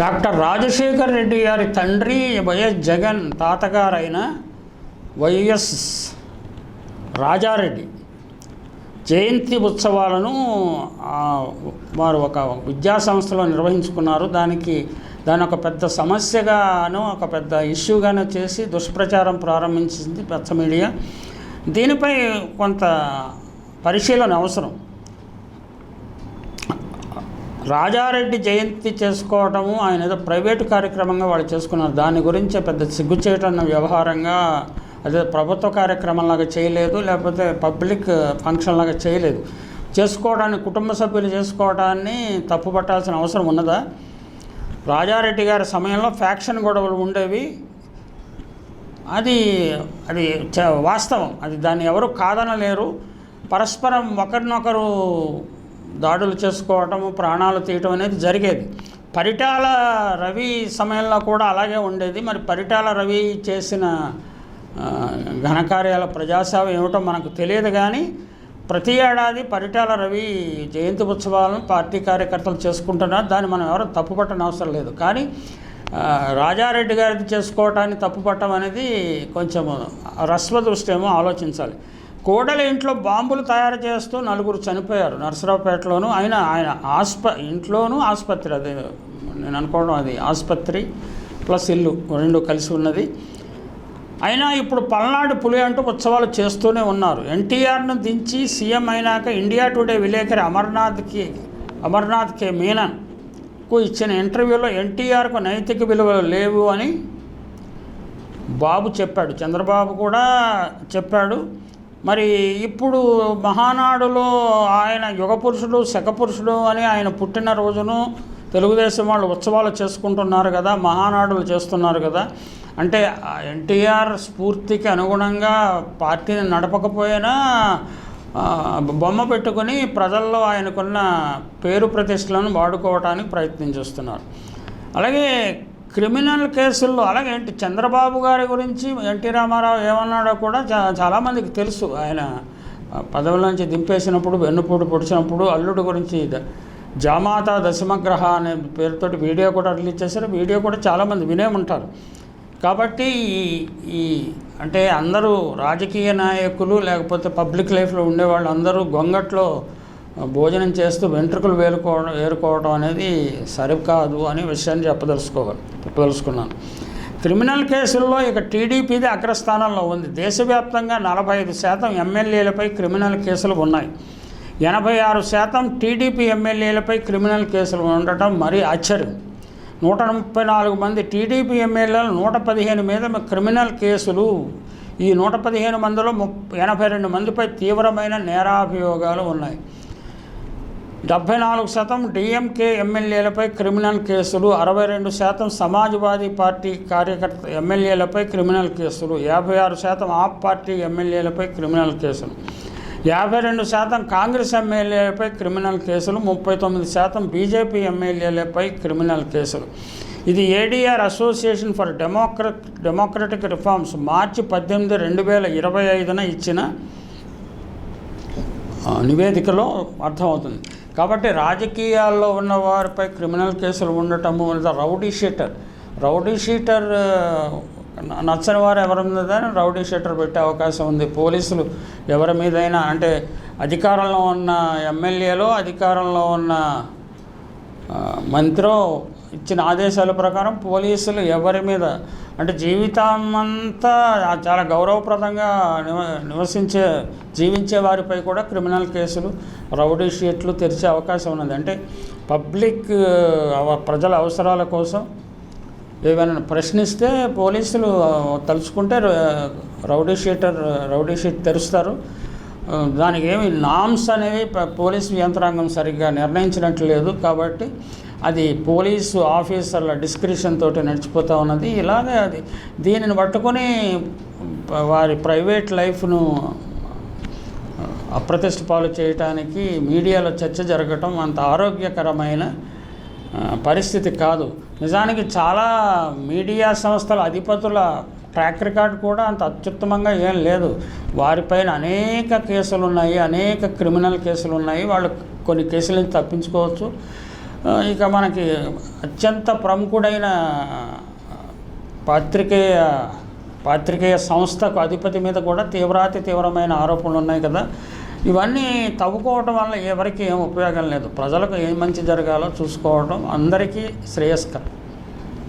Doctor Rajasekhar Reddy గారి తండ్రి YS Jagan తాతగారైన YS Rajareddy జయంతి ఉత్సవాలను వారు ఒక విద్యా సంస్థలో నిర్వహించుకున్నారు. దానికి దాని ఒక పెద్ద సమస్యగాను ఒక పెద్ద ఇష్యూగాను చేసి దుష్ప్రచారం ప్రారంభించింది పెద్ద మీడియా. దీనిపై కొంత పరిశీలన అవసరం. రాజారెడ్డి జయంతి చేసుకోవటము ఆయన ఏదో ప్రైవేటు కార్యక్రమంగా వాళ్ళు చేసుకున్నారు. దాని గురించి పెద్ద సిగ్గు చేయటం వ్యవహారంగా అదే ప్రభుత్వ కార్యక్రమంలాగా చేయలేదు లేకపోతే పబ్లిక్ ఫంక్షన్ లాగా చేయలేదు. చేసుకోవడానికి కుటుంబ సభ్యులు చేసుకోవడాన్ని తప్పుపట్టాల్సిన అవసరం ఉన్నదా? రాజారెడ్డి గారి సమయంలో ఫ్యాక్షన్ గొడవలు ఉండేవి. అది అది చ- వాస్తవం. అది దాన్ని ఎవరు కాదనలేరు. పరస్పరం ఒకరినొకరు దాడులు చేసుకోవటము ప్రాణాలు తీయటం అనేది జరిగేది. పరిటాల రవి సమయంలో కూడా అలాగే ఉండేది. మరి పరిటాల రవి చేసిన ఘనకార్యాల ప్రజాసేవ ఏమిటో మనకు తెలియదు కానీ ప్రతి ఏడాది పరిటాల రవి జయంతి ఉత్సవాలను పార్టీ కార్యకర్తలు చేసుకుంటున్నారు. దాన్ని మనం ఎవరు తప్పుపట్టని అవసరం లేదు. కానీ రాజారెడ్డి గారిది చేసుకోవటాన్ని తప్పుపట్టడం అనేది కొంచెం రస్వ దృష్టి ఏమో ఆలోచించాలి. కోడలి ఇంట్లో బాంబులు తయారు చేస్తూ నలుగురు చనిపోయారు. నర్సరావుపేటలోను ఆయన ఆయన ఆస్ప ఇంట్లోనూ ఆసుపత్రి అది. నేను అనుకోవడం అది. ఆసుపత్రి ప్లస్ ఇల్లు రెండు కలిసి ఉన్నది. అయినా ఇప్పుడు పల్నాడు పులి అంటూ ఉత్సవాలు చేస్తూనే ఉన్నారు. ఎన్టీఆర్ను దించి సీఎం అయినాక ఇండియా టుడే విలేకరి అమర్నాథ్కి అమర్నాథ్ కే మీనన్కు ఇచ్చిన ఇంటర్వ్యూలో ఎన్టీఆర్కు నైతిక విలువలు లేవు అని బాబు చెప్పాడు. చంద్రబాబు కూడా చెప్పాడు. మరి ఇప్పుడు మహానాడులో ఆయన యుగపురుషుడు శకపురుషుడు అని ఆయన పుట్టినరోజును తెలుగుదేశం వాళ్ళు ఉత్సవాలు చేసుకుంటున్నారు కదా మహానాడులు చేస్తున్నారు కదా. అంటే ఎన్టీఆర్ స్ఫూర్తికి అనుగుణంగా పార్టీని నడపకపోయినా బొమ్మ పెట్టుకొని ప్రజల్లో ఆయనకున్న పేరు ప్రతిష్టలను వాడుకోవడానికి ప్రయత్నం చేస్తున్నారు. అలాగే క్రిమినల్ కేసుల్లో అలాగే ఏంటి చంద్రబాబు గారి గురించి ఎన్టీ రామారావు ఏమన్నాడో కూడా చా చాలామందికి తెలుసు. ఆయన పదవుల నుంచి దింపేసినప్పుడు వెన్నుపూడి పొడిచినప్పుడు అల్లుడు గురించి జామాత దశమగ్రహ అనే పేరుతోటి వీడియో కూడా రిలీజ్ చేశారు. వీడియో కూడా చాలామంది వినే ఉంటారు. కాబట్టి ఈ ఈ అంటే అందరూ రాజకీయ నాయకులు లేకపోతే పబ్లిక్ లైఫ్లో ఉండేవాళ్ళు అందరూ గొంగట్లో భోజనం చేస్తూ వెంట్రుకలు వేలుకో ఏరుకోవడం అనేది సరికాదు అనే విషయాన్ని చెప్పదలుచుకోవాలి చెప్పదలుచుకున్నాను. క్రిమినల్ కేసుల్లో ఇక టీడీపీది అగ్రస్థానంలో ఉంది. దేశవ్యాప్తంగా నలభై ఐదు శాతం ఎమ్మెల్యేలపై క్రిమినల్ కేసులు ఉన్నాయి. ఎనభై ఆరు శాతం టీడీపీ ఎమ్మెల్యేలపై క్రిమినల్ కేసులు ఉండటం మరీ ఆశ్చర్యం. నూట ముప్పై నాలుగు మంది టీడీపీ ఎమ్మెల్యేలు నూట పదిహేను మీద క్రిమినల్ కేసులు. ఈ నూట పదిహేను మందిలో ముప్ ఎనభై రెండు మందిపై తీవ్రమైన నేరాభియోగాలు ఉన్నాయి. డెబ్బై నాలుగు శాతం డిఎంకే ఎమ్మెల్యేలపై క్రిమినల్ కేసులు అరవై రెండు శాతం సమాజ్వాదీ పార్టీ కార్యకర్త ఎమ్మెల్యేలపై క్రిమినల్ కేసులు యాభై ఆరు శాతం ఆప్ పార్టీ ఎమ్మెల్యేలపై క్రిమినల్ కేసులు యాభై రెండు శాతం కాంగ్రెస్ ఎమ్మెల్యేలపై క్రిమినల్ కేసులు ముప్పై తొమ్మిది శాతం బీజేపీ ఎమ్మెల్యేలపై క్రిమినల్ కేసులు. ఇది ADR association for democra democratic reforms మార్చి పద్దెనిమిది రెండు వేల ఇరవై ఐదున ఇచ్చిన నివేదికలో అర్థమవుతుంది. కాబట్టి రాజకీయాల్లో ఉన్న వారిపై క్రిమినల్ కేసులు ఉండటము లేదా రౌడీ షీటర్ రౌడీ షీటర్ నచ్చని వారు ఎవరి మీద రౌడీ షీటర్ పెట్టే అవకాశం ఉంది. పోలీసులు ఎవరి మీదైనా అంటే అధికారంలో ఉన్న ఎమ్మెల్యేలో అధికారంలో ఉన్న మంత్రో ఇచ్చిన ఆదేశాల ప్రకారం పోలీసులు ఎవరి మీద అంటే జీవితం అంతా చాలా గౌరవప్రదంగా నివ నివసించే జీవించే వారిపై కూడా క్రిమినల్ కేసులు రౌడీ షీట్లు తెరిచే అవకాశం ఉన్నది. అంటే పబ్లిక్ అవ- ప్రజల అవసరాల కోసం ఏమైనా ప్రశ్నిస్తే పోలీసులు తలుచుకుంటే రౌడీ షీటర్ రౌడీ షీట్ తెరుస్తారు. దానికి ఏమి నామ్స్ అనేవి పోలీసు యంత్రాంగం సరిగ్గా నిర్ణయించినట్లు లేదు కాబట్టి అది పోలీసు ఆఫీసర్ల డిస్క్రిప్షన్ తోటి నడిచిపోతూ ఉన్నది. ఇలాగే అది దీనిని పట్టుకొని వారి ప్రైవేట్ లైఫ్ను అప్రతిష్ట పాలు చేయటానికి మీడియాలో చర్చ జరగటం అంత ఆరోగ్యకరమైన పరిస్థితి కాదు. నిజానికి చాలా మీడియా సంస్థల అధిపతుల ట్రాక్ రికార్డ్ కూడా అంత అత్యుత్తమంగా ఏం లేదు. వారిపైన అనేక కేసులు ఉన్నాయి అనేక క్రిమినల్ కేసులు ఉన్నాయి వాళ్ళు కొన్ని కేసుల నుంచి తప్పించుకోవచ్చు ఇక మనకి అత్యంత ప్రముఖుడైన పాత్రికేయ పాత్రికేయ సంస్థకు అధిపతి మీద కూడా తీవ్రాతి తీవ్రమైన ఆరోపణలు ఉన్నాయి కదా. ఇవన్నీ తవ్వుకోవటం వల్ల ఎవరికి ఏం ఉపయోగం లేదు. ప్రజలకు ఏం మంచి జరగాలో చూసుకోవడం అందరికీ శ్రేయస్కరం.